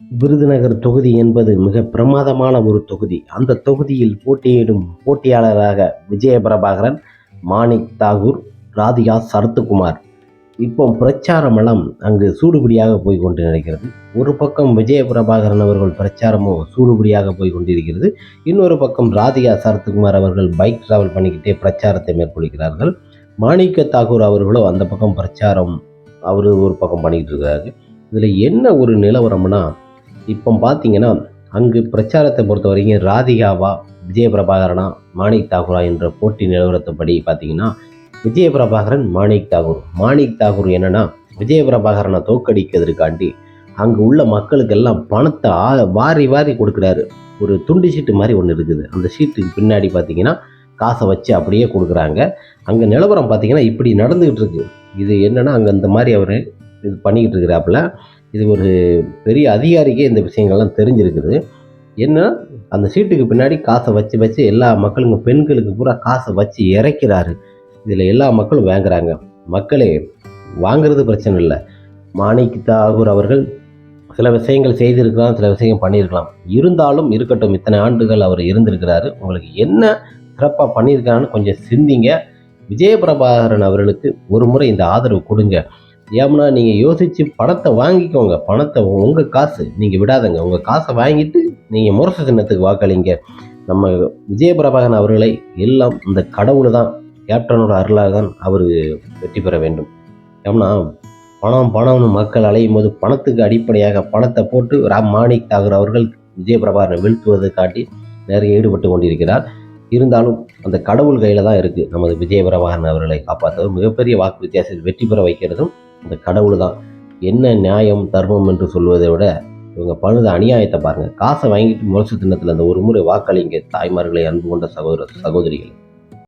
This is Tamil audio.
விருதுநகர் தொகுதி என்பது மிக பிரமாதமான ஒரு தொகுதி. அந்த தொகுதியில் போட்டியிடும் போட்டியாளராக விஜயபிரபாகரன் மாணிக் தாகூர் ராதிகா சரத்குமார். இப்போ பிரச்சாரமெல்லாம் அங்கு சூடுபிடியாக போய் கொண்டு இருக்கிறது ஒரு பக்கம் விஜய பிரபாகரன் அவர்கள் பிரச்சாரமோ சூடுபிடியாக போய் கொண்டிருக்கிறது. இன்னொரு பக்கம் ராதிகா சரத்குமார் அவர்கள் பைக் டிராவல் பண்ணிக்கிட்டே பிரச்சாரத்தை மேற்கொள்கிறார்கள். மாணிக்க தாகூர் அவர்களோ அந்த பக்கம் பிரச்சாரம் அவர் ஒரு பக்கம் பண்ணிக்கிட்டு இருக்கிறார்கள் இதில் என்ன ஒரு நிலவரம்னா இப்போ பார்த்தீங்கன்னா அங்கு பிரச்சாரத்தை பொறுத்த வரைக்கும் ராதிகாவா விஜய பிரபாகரனா மாணிக் தாகூரா என்ற போட்டி நிலவரத்தைப்படி பார்த்தீங்கன்னா விஜய பிரபாகரன் மாணிக் தாகூர். மாணிக் தாகூர் என்னென்னா விஜய பிரபாகரனை தோக்கடிக்கிறதுக்காண்டி அங்கே உள்ள மக்களுக்கெல்லாம் பணத்தை ஆ- வாரி வாரி கொடுக்குறாரு. ஒரு துண்டு சீட்டு மாதிரி ஒன்று இருக்குது. அந்த சீட்டுக்கு பின்னாடி பார்த்தீங்கன்னா காசை வச்சு அப்படியே கொடுக்குறாங்க. அங்கே நிலவரம் பார்த்தீங்கன்னா இப்படி நடந்துக்கிட்டு இருக்கு. இது என்னன்னா அங்கே இந்த மாதிரி அவர் இது பண்ணிக்கிட்டு இருக்கிறாப்புல. இது ஒரு பெரிய அதிகாரிக்கே இந்த விஷயங்கள்லாம் தெரிஞ்சிருக்குது. என்ன? அந்த சீட்டுக்கு பின்னாடி காசை வச்சு வச்சு எல்லா மக்களுங்க பெண்களுக்கு பூரா காசை வச்சு இறைக்கிறாரு. இதில் எல்லா மக்களும் வாங்குறாங்க. மக்களே வாங்குறது பிரச்சனை இல்லை. மாணிக் தாகூர் அவர்கள் சில விஷயங்கள் செய்திருக்கலாம் சில விஷயங்கள் பண்ணியிருக்கலாம். இருந்தாலும் இருக்கட்டும் இத்தனை ஆண்டுகள் அவர் இருந்திருக்கிறாரு. உங்களுக்கு என்ன சிறப்பாக பண்ணியிருக்காருன்னு கொஞ்சம் சிந்திங்க. விஜயபிரபாகரன் அவர்களுக்கு ஒரு முறை இந்த ஆதரவு கொடுங்க. ஏம்னா நீங்கள் யோசித்து பணத்தை வாங்கிக்கோங்க. பணத்தை உங்கள் காசு. நீங்கள் விடாதங்க. உங்கள் காசை வாங்கிட்டு நீங்கள் முரசு சின்னத்துக்கு வாக்களிங்க. நம்ம விஜயபிரபாகன் அவர்களை எல்லாம் இந்த கடவுள் தான். கேப்டனோட அருளாக தான் அவர் வெற்றி பெற வேண்டும். ஏம்னா பணம் பணம்னு மக்கள் அலையும் போது பணத்துக்கு அடிப்படையாக பணத்தை போட்டு ராம் மாணிக் தாகூர் அவர்கள் விஜயபிரபாகரனை வீழ்த்துவதை காட்டி நிறைய ஈடுபட்டு கொண்டிருக்கிறார். இருந்தாலும் அந்த கடவுள் கையில் தான் இருக்குது நமது விஜயபிரபாகரன் அவர்களை காப்பாற்றுவது மிகப்பெரிய வாக்கு வித்தியாசத்தில் வெற்றி பெற வைக்கிறதும் அந்த கடவுள் தான் என்ன நியாயம் தர்மம் என்று சொல்வதை விட இவங்க பழுத அநியாயத்தை பாருங்கள் காசை வாங்கிட்டு முரசு தினத்தில் அந்த ஒரு முறை வாக்களிங்க தாய்மார்களை அன்பு கொண்ட சகோதர சகோதரிகள்.